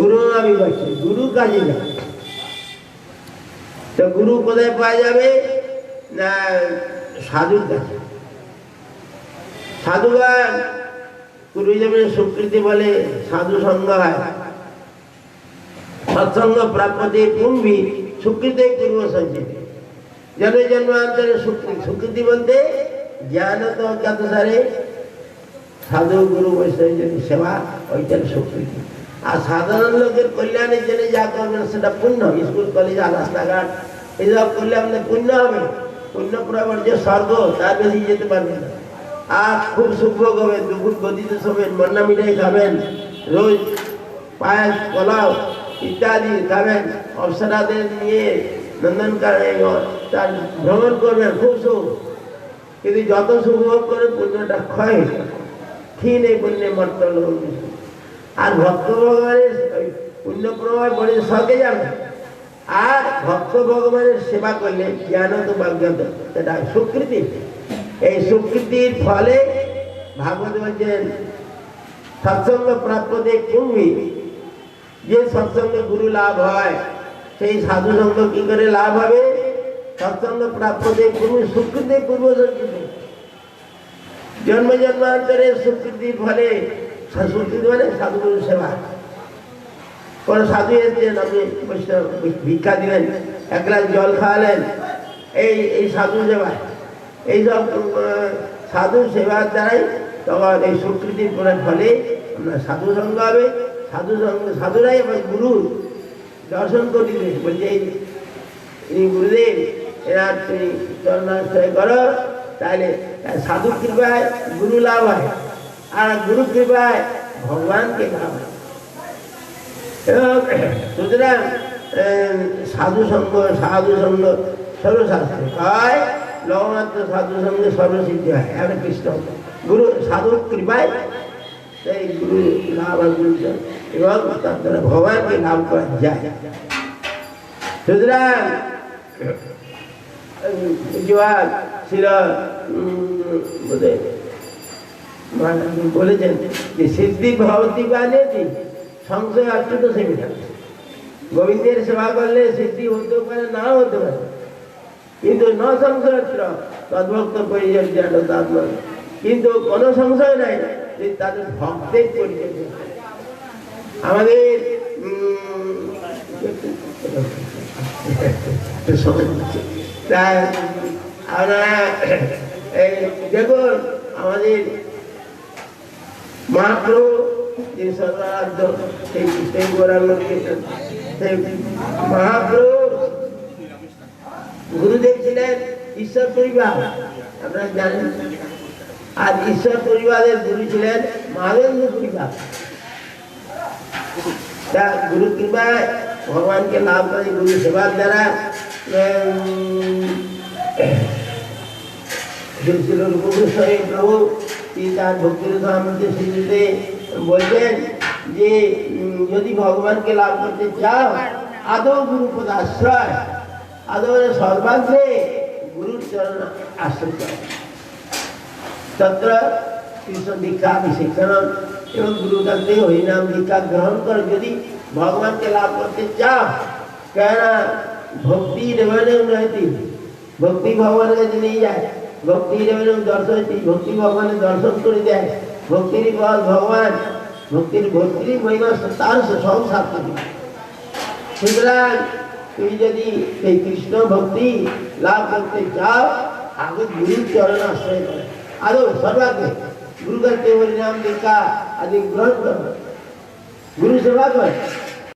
গুরু আমি বলছি, গুরু কাজে না। তো গুরু কোথায় পাওয়া যাবে? না, সাধুর কাছে। সাধুগান গুরু যেমন স্বীকৃতি বলে সাধু সঙ্গ হয়। সৎসঙ্গ প্রাপ্তি কুম্ভি স্বীকৃতি পূর্ব সঞ্চিত জন জন্মান্তরে স্বীকৃতি বলতে জ্ঞান তো অজ্ঞাত সারে সাধু, গুরু, বৈষ্ণব, সেবা, ওইটার স্বীকৃতি আর সাধারণ লোকের কল্যাণের জন্য যা করবেন সেটা পুণ্য। স্কুল, কলেজ, আর রাস্তাঘাট। এইসব করলে আপনার পুণ্য হবে। পুণ্য প্রবর যে স্বর্গ তার বেশি যেতে পারবে না। আর খুব সুখভোগ হবে, দুপুর গদিতে শোবেন মন্না মিঠাই খাবেন, রোজ পায়েস, পোলাও ইত্যাদি খাবেন। অপসরাদের নিয়ে নন্দন তার ভ্রমণ করবেন, খুব সুখ। কিন্তু যত সুখভোগ করে পুণ্যটা ক্ষয়। ক্ষীণ এই পুণ্যে মর্ত লোক আর ভক্ত ভগবানের পুণ্য প্রভাব বলে স্বর্গে যাবে আর ভক্ত ভগবানের সেবা করলে জ্ঞান তো বাজ্ঞাত এটা স্বীকৃতি এই স্বীকৃতির ফলে ভাগবত বলছেন সৎসঙ্গ প্রাপ্যতে কুম্ভি যে সৎসঙ্গে গুরু লাভ হয়, সেই সাধু সঙ্গ কি করে লাভ হবে? সৎসঙ্গ প্রাপ্যতে কুম্ভি স্বীকৃতি পূর্ব স্বীকৃতি জন্ম জন্মান্তরে স্বীকৃতির ফলে সেবা। সাধু ভিক্ষা দিলেন এক গ্লাস জল খাওয়ালেন এই এই সাধু সেবা। এইসব আহ, সাধু সেবার দ্বারাই তখন এই স্বীকৃতির পরে ফলে আমরা সাধু সঙ্গ হবে। সাধু সঙ্গ সাধুরাই আবার গুরু। দর্শন করি বলছে এই গুরুদেব এরা তুমি চরণাশ্রয় করো তাহলে সাধু কৃপায় গুরু লাভ হয়। আর গুরু কৃপায় ভগবানকে সুতরাং সাধু সঙ্গ সাধু সঙ্গ সর্বশাস্ত্র কয় লবমাত্র সাধু সঙ্গে সর্বসিদ্ধি হয়। এবার কৃষ্ণ, গুরু সাধু কৃপায় সেই গুরু লাভ অর্জন এবং তার দ্বারা ভগবানকে লাভ করা যায়। সুতরাং জোয়ার ছিল মহারাজ বলেছেন যে সিদ্ধি ভবতী বানিয়েছি সংশয় অচ্যুত সেমিনা গোবিন্দের সেবা করলে সিদ্ধি হতে পারে, না হতে পারে। কিন্তু ন সংশয় তদ্ভক্ত পরিচর্যাটা তাৎমা কিন্তু কোনো সংশয় নাই যে তাদের ভক্তের পরিচয় আমাদের আমরা, এই, দেখুন, আমাদের যে সর্বারাধ্য সেই সেই কীর্তন সেই মহাপ্রভু গুরুদেব ছিলেন ঈশ্বর পরিবার। আপনারা জানেন আর ঈশ্বর পরিবারের গুরু ছিলেন মহাদেন্দ্র পরিবার। তা কৃপায় ভগবানকে লাভ করে গুরু সেবার দ্বারা প্রভু তার ভক্তির সম্বন্ধে স্মৃতিতে বলছেন যে উম, যদি ভগবানকে লাভ করতে চাও আদৌ গুরুপদ আশ্রয় আদৌ সর্বাগ্রে গুরুর চরণ আশ্রয় করো। তত্র কৃষ্ণ দীক্ষা শিক্ষণ এবং গুরুর কাছ থেকে হরিনাম দীক্ষা গ্রহণ করে যদি ভগবানকে লাভ করতে চাও কেন ভক্তি দেবানে উন্নতি ভক্তি ভগবানের কাছে নিয়ে যায় ভক্তি দর্শন ভক্তি ভগবানের দর্শন করে দেয়, ভক্তির বল ভগবান, ভক্তির ভক্তির মহিমা তার সংসার থাকে সুতরাং তুমি যদি এই কৃষ্ণ ভক্তি লাভ করতে চাও, আগে গুরুর চরণ আশ্রয় করে। আদৌ সর্বাগ্রে গুরু কাছে হরিনাম দীক্ষা আদি গ্রহণ করো। গুরু সেবা করে